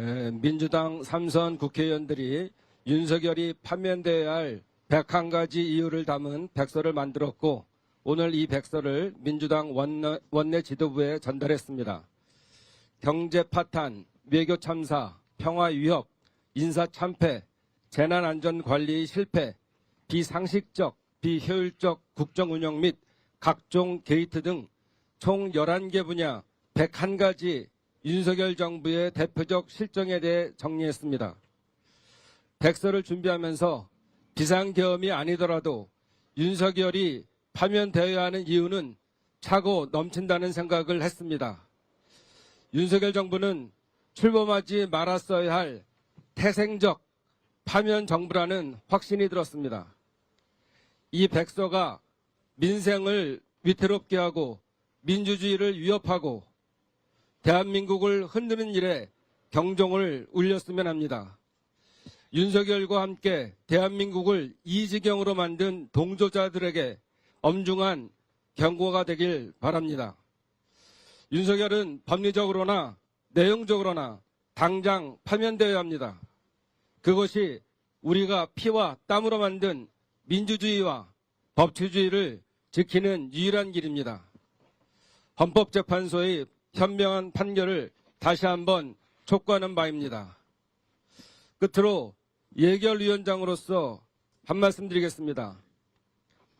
에, 민주당 삼선 국회의원들이 윤석열이 파면되어야 할 101가지 이유를 담은 백서를 만들었고 오늘 이 백서를 민주당 원내, 원내 지도부에 전달했습니다. 경제 파탄, 외교 참사, 평화 위협, 인사 참패, 재난 안전 관리 실패, 비상식적, 비효율적 국정 운영 및 각종 게이트 등 총 11개 분야 101가지 윤석열 정부의 대표적 실정에 대해 정리했습니다. 백서를 준비하면서 비상계엄이 아니더라도 윤석열이 파면되어야 하는 이유는 차고 넘친다는 생각을 했습니다. 윤석열 정부는 출범하지 말았어야 할 태생적 파면 정부라는 확신이 들었습니다. 이 백서가 민생을 위태롭게 하고 민주주의를 위협하고 대한민국을 흔드는 일에 경종을 울렸으면 합니다. 윤석열과 함께 대한민국을 이 지경으로 만든 동조자들에게 엄중한 경고가 되길 바랍니다. 윤석열은 법리적으로나 내용적으로나 당장 파면되어야 합니다. 그것이 우리가 피와 땀으로 만든 민주주의와 법치주의를 지키는 유일한 길입니다. 헌법재판소의 현명한 판결을 다시 한번 촉구하는 바입니다. 끝으로 예결위원장으로서 한 말씀 드리겠습니다.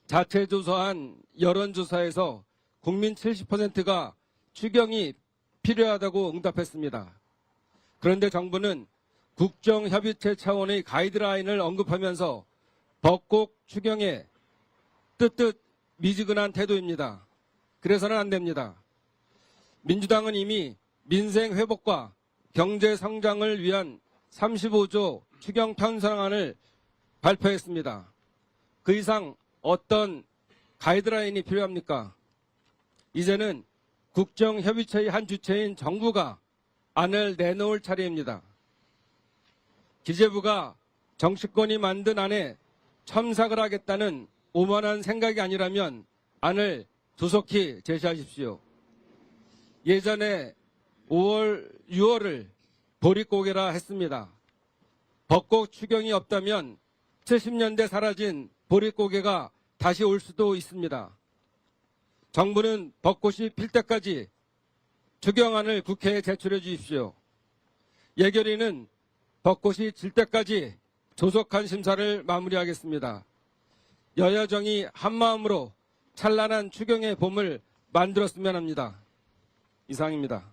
자체 조사한 여론조사에서 국민 70%가 추경이 필요하다고 응답했습니다. 그런데 정부는 국정협의체 차원의 가이드라인을 언급하면서 벚곡 추경에 뜨뜻 미지근한 태도입니다. 그래서는 안 됩니다. 민주당은 이미 민생 회복과 경제 성장을 위한 35조 추경 편성안을 발표했습니다. 그 이상 어떤 가이드라인이 필요합니까? 이제는 국정협의체의 한 주체인 정부가 안을 내놓을 차례입니다. 기재부가 정치권이 만든 안에 첨삭을 하겠다는 오만한 생각이 아니라면 안을 조속히 제시하십시오. 예전에 5월, 6월을 보릿고개라 했습니다. 벚꽃 추경이 없다면 70년대 사라진 보릿고개가 다시 올 수도 있습니다. 정부는 벚꽃이 필 때까지 추경안을 국회에 제출해 주십시오. 예결위는 벚꽃이 질 때까지 조속한 심사를 마무리하겠습니다. 여야정이 한마음으로 찬란한 추경의 봄을 만들었으면 합니다. 이상입니다.